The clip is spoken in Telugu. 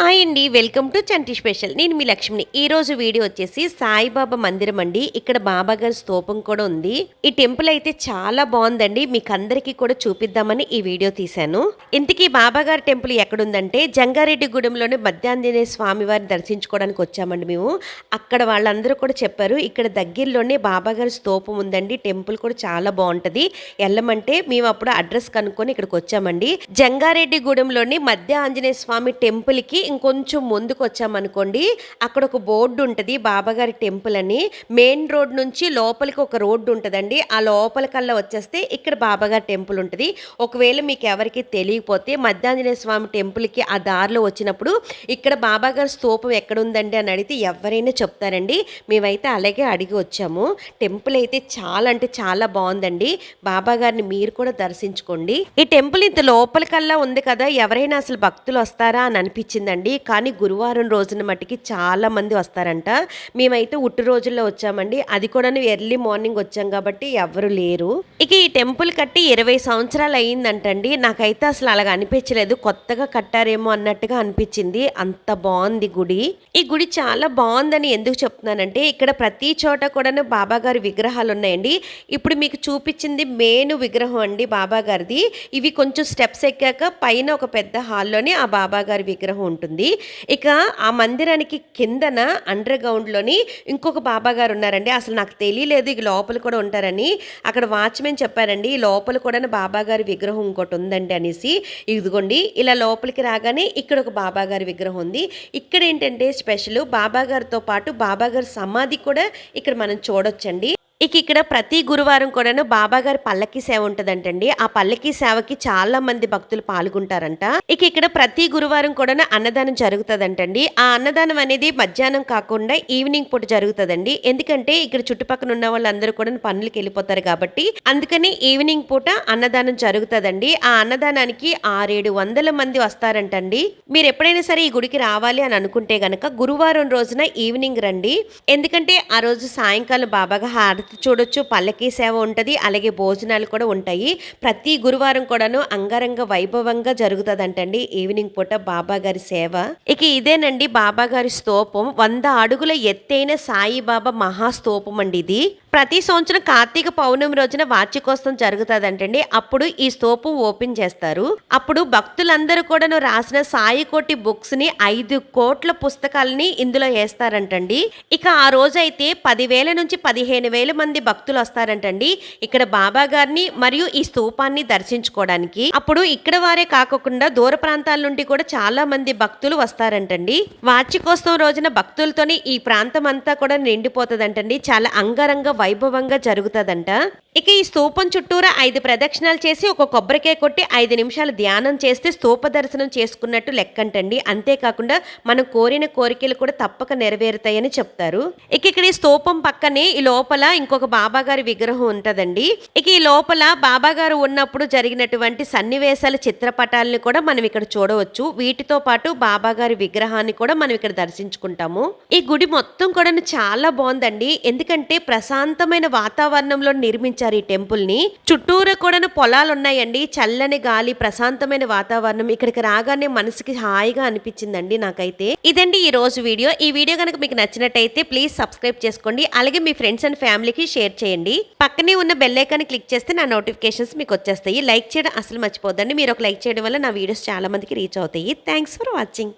హాయ్ అండి వెల్కమ్ టు చంటి స్పెషల్. నేను మీ లక్ష్మిని. ఈ రోజు వీడియో వచ్చేసి సాయిబాబా మందిరం అండి. ఇక్కడ బాబా గారి స్తూపం కూడా ఉంది. ఈ టెంపుల్ అయితే చాలా బాగుందండి. మీకు అందరికీ కూడా చూపిద్దామని ఈ వీడియో తీశాను. ఇంతకీ బాబాగారి టెంపుల్ ఎక్కడుందంటే జంగారెడ్డి గూడెంలోని మధ్యాంజనేయ స్వామి వారిని దర్శించుకోవడానికి వచ్చామండి మేము. అక్కడ వాళ్ళందరూ కూడా చెప్పారు ఇక్కడ దగ్గరలోనే బాబాగారి స్తూపం ఉందండి. టెంపుల్ కూడా చాలా బాగుంటది. వెళ్ళమంటే మేము అప్పుడు అడ్రస్ కనుక్కొని ఇక్కడికి వచ్చామండి. జంగారెడ్డి గూడెంలోని మధ్య ఆంజనేయ స్వామి టెంపుల్కి ఇంకొంచెం ముందుకు వచ్చామనుకోండి అక్కడ ఒక బోర్డు ఉంటుంది బాబాగారి టెంపుల్ అని మెయిన్ రోడ్ నుంచి లోపలికి ఒక రోడ్డు ఉంటుందండి ఆ లోపలికల్లా వచ్చేస్తే ఇక్కడ బాబాగారి టెంపుల్ ఉంటుంది ఒకవేళ మీకు ఎవరికి తెలియకపోతే మధ్యాంజనేయ స్వామి టెంపుల్కి ఆ దారిలో వచ్చినప్పుడు ఇక్కడ బాబాగారి స్తూపం ఎక్కడ ఉందండి అని అడిగితే ఎవరైనా చెప్తారండి. మేమైతే అలాగే అడిగి వచ్చాము. టెంపుల్ అయితే చాలా అంటే చాలా బాగుందండి బాబాగారిని మీరు కూడా దర్శించుకోండి. ఈ టెంపుల్ ఇంత లోపలికల్లా ఉంది కదా ఎవరైనా అసలు భక్తులు వస్తారా అని అనిపించిందండి. కానీ గురువారం రోజున మట్టికి చాలా మంది వస్తారంట. మేమైతే ఉట్టు రోజుల్లో వచ్చామండి. అది కూడా ఎర్లీ మార్నింగ్ వచ్చాం కాబట్టి ఎవరు లేరు. ఇక ఈ టెంపుల్ కట్టి ఇరవై సంవత్సరాలు అయ్యిందంటండి నాకైతే అసలు అలాగ అనిపించలేదు. కొత్తగా కట్టారేమో అన్నట్టుగా అనిపించింది. అంత బాగుంది గుడి. ఈ గుడి చాలా బాగుందని ఎందుకు చెప్తున్నానంటే ఇక్కడ ప్రతి చోట కూడా బాబా గారి విగ్రహాలు ఉన్నాయండి. ఇప్పుడు మీకు చూపించింది మెయిన్ విగ్రహం అండి బాబా గారిది ఇవి కొంచెం స్టెప్స్ ఎక్కాక పైన ఒక పెద్ద హాల్లోనే ఆ బాబా గారి విగ్రహం ఉంటుంది. ఉంటుంది. ఇక ఆ మందిరానికి కిందన అండర్ గ్రౌండ్లోని ఇంకొక బాబా గారు ఉన్నారండి. అసలు నాకు తెలియలేదు ఇక లోపల కూడా ఉంటారని. అక్కడ వాచ్మెన్ చెప్పారండి లోపల కూడా బాబా గారి విగ్రహం ఇంకోటి ఉందండి అనేసి. ఇదిగోండి ఇలా లోపలికి రాగానే ఇక్కడ ఒక బాబా గారి విగ్రహం ఉంది. ఇక్కడ ఏంటంటే స్పెషల్ బాబా గారితో పాటు బాబా గారి సమాధి కూడా ఇక్కడ మనం చూడొచ్చండి. ఇక ఇక్కడ ప్రతి గురువారం కూడాను బాబా గారి పల్లకి సేవ ఉంటదంటండి. ఆ పల్లకి సేవకి చాలా మంది భక్తులు పాల్గొంటారంట. ఇక ఇక్కడ ప్రతి గురువారం కూడాను అన్నదానం జరుగుతుందంటండి. ఆ అన్నదానం అనేది మధ్యాహ్నం కాకుండా ఈవినింగ్ పూట జరుగుతుందండి. ఎందుకంటే ఇక్కడ చుట్టుపక్కల ఉన్న వాళ్ళందరూ కూడా పనులకి వెళ్ళిపోతారు కాబట్టి అందుకని ఈవినింగ్ పూట అన్నదానం జరుగుతుందండి. ఆ అన్నదానానికి ఆరేడు వందల మంది వస్తారంటండి. మీరు ఎప్పుడైనా సరే ఈ గుడికి రావాలి అని అనుకుంటే గనక గురువారం రోజున ఈవినింగ్ రండి. ఎందుకంటే ఆ రోజు సాయంకాలం బాబాగా హారతి చూడొచ్చు పల్లకి సేవ ఉంటుంది అలాగే భోజనాలు కూడా ఉంటాయి. ప్రతి గురువారం కూడాను అంగరంగ వైభవంగా జరుగుతుందంటండి ఈవినింగ్ పూట బాబా గారి సేవ. ఇక ఇదేనండి బాబా గారి స్తూపం. వంద అడుగుల ఎత్తైన సాయిబాబా మహాస్తూపం అండి ఇది. ప్రతి సంవత్సరం కార్తీక పౌర్ణమి రోజున వార్షికోత్సవం జరుగుతుందంటండి. అప్పుడు ఈ స్తూపం ఓపెన్ చేస్తారు. అప్పుడు భక్తులందరూ కూడాను రాసిన సాయి కోటి బుక్స్ని ఐదు కోట్ల పుస్తకాలని ఇందులో వేస్తారంటండి ఇక ఆ రోజైతే పదివేల నుంచి పదిహేను వేల మంది భక్తులు వస్తారంటండి ఇక్కడ బాబా గారిని మరియు ఈ స్తూపాన్ని దర్శించుకోవడానికి. అప్పుడు ఇక్కడ వారే కాకుండా దూర ప్రాంతాల నుండి కూడా చాలా మంది భక్తులు వస్తారంటండి. వార్షికోత్సవం రోజున భక్తులతోని ఈ ప్రాంతం అంతా కూడా నిండిపోతుందంటండి. చాలా అంగరంగ వైభవంగా జరుగుతుందంట. ఇక ఈ స్తూపం చుట్టూరా ఐదు ప్రదక్షిణాలు చేసి ఒక కొబ్బరికాయ కొట్టి ఐదు నిమిషాలు ధ్యానం చేస్తే స్తూప దర్శనం చేసుకున్నట్టు లెక్కంటండి. అంతేకాకుండా మనం కోరిన కోరికలు కూడా తప్పక నెరవేరుతాయని చెప్తారు. ఇక ఇక్కడ ఈ స్తూపం పక్కనే ఈ లోపల ఇంకొక బాబా గారి విగ్రహం ఉంటుందండి. ఇక ఈ లోపల బాబా గారు ఉన్నప్పుడు జరిగినటువంటి సన్నివేశాల చిత్రపటాలను కూడా మనం ఇక్కడ చూడవచ్చు. వీటితో పాటు బాబాగారి విగ్రహాన్ని కూడా మనం ఇక్కడ దర్శించుకుంటాము. ఈ గుడి మొత్తం కూడా చాలా బాగుందండి. ఎందుకంటే ప్రశాంతమైన వాతావరణంలో నిర్మించారు ఈ టెంపుల్ని చుట్టూరా కూడా పొలాలు ఉన్నాయండి చల్లని గాలి ప్రశాంతమైన వాతావరణం ఇక్కడికి రాగానే మనసుకి హాయిగా అనిపించిందండి నాకైతే. ఇదండి ఈ రోజు వీడియో. ఈ వీడియో కనుక మీకు నచ్చినట్టయితే ప్లీజ్ సబ్స్క్రైబ్ చేసుకోండి. అలాగే మీ ఫ్రెండ్స్ అండ్ ఫ్యామిలీకి షేర్ చేయండి. పక్కనే ఉన్న బెల్ ఐకాన్ క్లిక్ చేస్తే నా నోటిఫికేషన్స్ మీకు వచ్చేస్తాయి. లైక్ చేయడం అసలు మర్చిపోద్దండి. మీరు ఒక లైక్ చేయడం వల్ల నా వీడియోస్ చాలా మందికి రీచ్ అవుతాయి. Thanks for watching